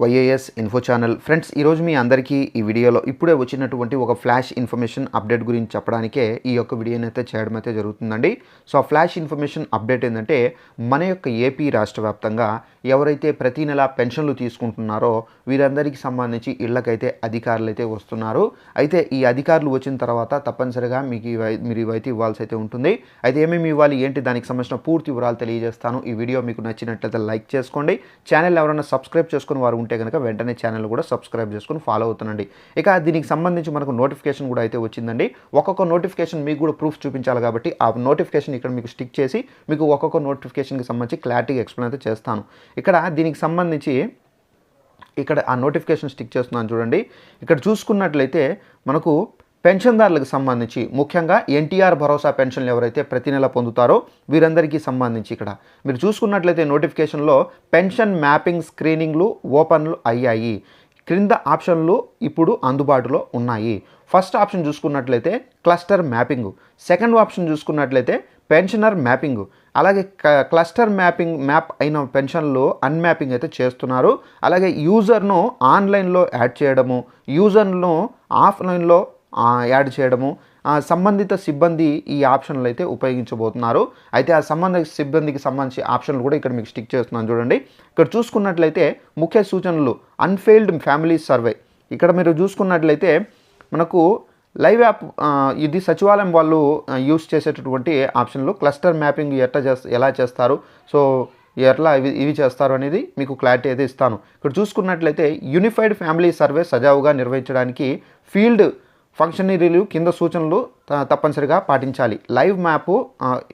YAS info channel friends ఈరోజు మీ అందరికీ ఈ వీడియోలో ఇప్పుడే వచ్చినటువంటి ఒక ఫ్లాష్ ఇన్ఫర్మేషన్ అప్డేట్ గురించి చెప్పడానికే ఈ యొక్క వీడియోని అయితే చేయడం అయితే జరుగుతుందండి. సో ఆ ఫ్లాష్ ఇన్ఫర్మేషన్ అప్డేట్ ఏంటంటే మన యొక్క ఏపీ రాష్ట్ర వ్యాప్తంగా ఎవరైతే ప్రతి నెల పెన్షన్లు తీసుకుంటున్నారో వీరందరికీ సంబంధించి ఇళ్ళకైతే అధికారులు అయితే వస్తున్నారు. అయితే ఈ అధికారులు వచ్చిన తర్వాత తప్పనిసరిగా మీకు మీరు ఇవైతే ఇవ్వాల్సి అయితే ఉంటుంది. అయితే ఏమేమి ఇవ్వాలి ఏంటి దానికి సంబంధించిన పూర్తి వివరాలు తెలియజేస్తాను. ఈ వీడియో మీకు నచ్చినట్లయితే లైక్ చేసుకోండి. ఛానల్ ఎవరైనా సబ్స్క్రైబ్ చేసుకుని వారు ఉంటే కనుక వెంటనే ఛానల్ కూడా సబ్స్క్రైబ్ చేసుకుని ఫాలో అవుతుండండి. ఇక దీనికి సంబంధించి మనకు నోటిఫికేషన్ కూడా అయితే వచ్చిందండి. ఒక్కొక్క నోటిఫికేషన్ మీకు కూడా ప్రూఫ్ చూపించాలి కాబట్టి ఆ నోటిఫికేషన్ ఇక్కడ మీకు స్టిక్ చేసి మీకు ఒక్కొక్క నోటిఫికేషన్కి సంబంధించి క్లారిటీగా ఎక్స్ప్లెయిన్ అయితే చేస్తాను. ఇక్కడ దీనికి సంబంధించి ఇక్కడ ఆ నోటిఫికేషన్ స్టిక్ చేస్తున్నాను చూడండి. ఇక్కడ చూసుకున్నట్లయితే మనకు పెన్షన్దారులకు సంబంధించి ముఖ్యంగా ఎన్టీఆర్ భరోసా పెన్షన్లు ఎవరైతే ప్రతి నెల పొందుతారో వీరందరికీ సంబంధించి ఇక్కడ. మీరు చూసుకున్నట్లయితే నోటిఫికేషన్లో పెన్షన్ మ్యాపింగ్ స్క్రీనింగ్లు ఓపెన్లు అయ్యాయి. క్రింద ఆప్షన్లు ఇప్పుడు అందుబాటులో ఉన్నాయి. ఫస్ట్ ఆప్షన్ చూసుకున్నట్లయితే క్లస్టర్ మ్యాపింగ్. సెకండ్ ఆప్షన్ చూసుకున్నట్లయితే పెన్షనర్ మ్యాపింగ్. అలాగే క్లస్టర్ మ్యాపింగ్ మ్యాప్ అయిన పెన్షన్లు అన్మ్యాపింగ్ అయితే చేస్తున్నారు. అలాగే యూజర్ను ఆన్లైన్లో యాడ్ చేయడము యూజర్ను ఆఫ్లైన్లో యాడ్ చేయడము. సంబంధిత సిబ్బంది ఈ ఆప్షన్లు అయితే ఉపయోగించబోతున్నారు. అయితే ఆ సంబంధిత సిబ్బందికి సంబంధించి ఆప్షన్లు కూడా ఇక్కడ మీకు స్టిక్ చేస్తున్నాను చూడండి. ఇక్కడ చూసుకున్నట్లయితే ముఖ్య సూచనలు అన్ఫెయిల్డ్ ఫ్యామిలీ సర్వే ఇక్కడ మీరు చూసుకున్నట్లయితే మనకు లైవ్ యాప్ ఇది సచివాలయం వాళ్ళు యూస్ చేసేటటువంటి ఆప్షన్లు. క్లస్టర్ మ్యాపింగ్ ఎట్లా చేస్త ఎలా చేస్తారు? సో ఎట్లా ఇవి ఇవి చేస్తారు అనేది మీకు క్లారిటీ అయితే ఇస్తాను. ఇక్కడ చూసుకున్నట్లయితే యూనిఫైడ్ ఫ్యామిలీ సర్వే సజావుగా నిర్వహించడానికి ఫీల్డ్ ఫంక్షనరీలు కింద సూచనలు త- తప్పనిసరిగా పాటించాలి. లైవ్ మ్యాప్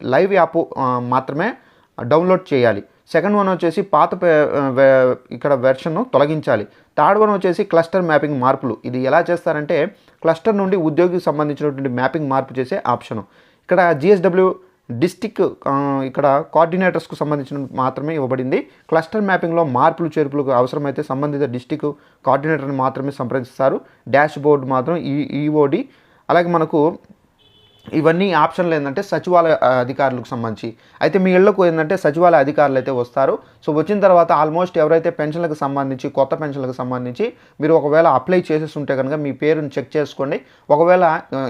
లైవ్ యాప్ మాత్రమే డౌన్లోడ్ చేయాలి. సెకండ్ వన్ వచ్చేసి పాత ఇక్కడ వెర్షన్ను తొలగించాలి. థర్డ్ వన్ వచ్చేసి క్లస్టర్ మ్యాపింగ్ మార్పులు. ఇది ఎలా చేస్తారంటే క్లస్టర్ నుండి ఉద్యోగికి సంబంధించినటువంటి మ్యాపింగ్ మార్పు చేసే ఆప్షను. ఇక్కడ జిఎస్డబ్ల్యూ డిస్టిక్ ఇక్కడ కోఆర్డినేటర్స్కు సంబంధించిన మాత్రమే ఇవ్వబడింది. క్లస్టర్ మ్యాపింగ్లో మార్పులు చేర్పులకు అవసరమైతే సంబంధిత డిస్టిక్ కోఆర్డినేటర్ని మాత్రమే సంప్రదిస్తారు. డాష్ బోర్డు మాత్రం ఈ ఈఓడి అలాగే మనకు ఇవన్నీ ఆప్షన్లు ఏంటంటే సచివాలయ అధికారులకు సంబంధించి. అయితే మీ ఇళ్ళకు ఏంటంటే సచివాలయ అధికారులు అయితే వస్తారు. సో వచ్చిన తర్వాత ఆల్మోస్ట్ ఎవరైతే పెన్షన్లకు సంబంధించి కొత్త పెన్షన్లకు సంబంధించి మీరు ఒకవేళ అప్లై చేసేస్తుంటే ఉంటే కనుక మీ పేరుని చెక్ చేసుకోండి. ఒకవేళ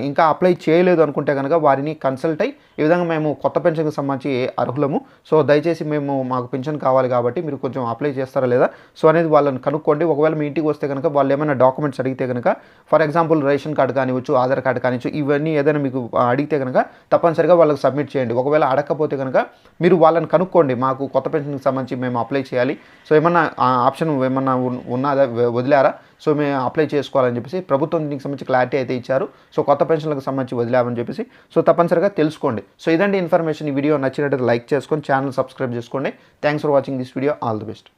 ఇంకా అప్లై చేయలేదు అనుకుంటే కనుక వారిని కన్సల్ట్ అయ్యి ఈ విధంగా మేము కొత్త పెన్షన్కి సంబంధించి అర్హులము. సో దయచేసి మేము మాకు పెన్షన్ కావాలి కాబట్టి మీరు కొంచెం అప్లై చేస్తారా లేదా? సో అనేది వాళ్ళని కనుక్కోండి. ఒకవేళ మీ ఇంటికి వస్తే కనుక వాళ్ళు ఏమైనా డాక్యుమెంట్స్ అడిగితే కనుక ఫర్ ఎగ్జాంపుల్ రేషన్ కార్డు కానివచ్చు ఆధార్ కార్డు కానివచ్చు ఇవన్నీ ఏదైనా మీకు అడిగితే కనుక తప్పనిసరిగా వాళ్ళకి సబ్మిట్ చేయండి. ఒకవేళ అడగకపోతే కనుక మీరు వాళ్ళని కనుక్కోండి. మాకు కొత్త పెన్షన్కి సంబంధించి మేము అప్లై చేయాలి. సో ఏమన్నా ఆప్షన్ ఏమన్నా ఉన్నదా వదిలారా? సో మేము అప్లై చేసుకోవాలని చెప్పేసి ప్రభుత్వం దీనికి సంబంధించి క్లారిటీ అయితే ఇచ్చారు. సో కొత్త పెన్షన్లకు సంబంధించి వదిలామని చెప్పేసి సో తప్పనిసరిగా తెలుసుకోండి. సో ఇదండి ఇన్ఫర్మేషన్. ఈ వీడియో నచ్చినట్టు లైక్ చేసుకొని ఛానల్ సబ్స్క్రైబ్ చేసుకోండి. Thanks for watching this video all the best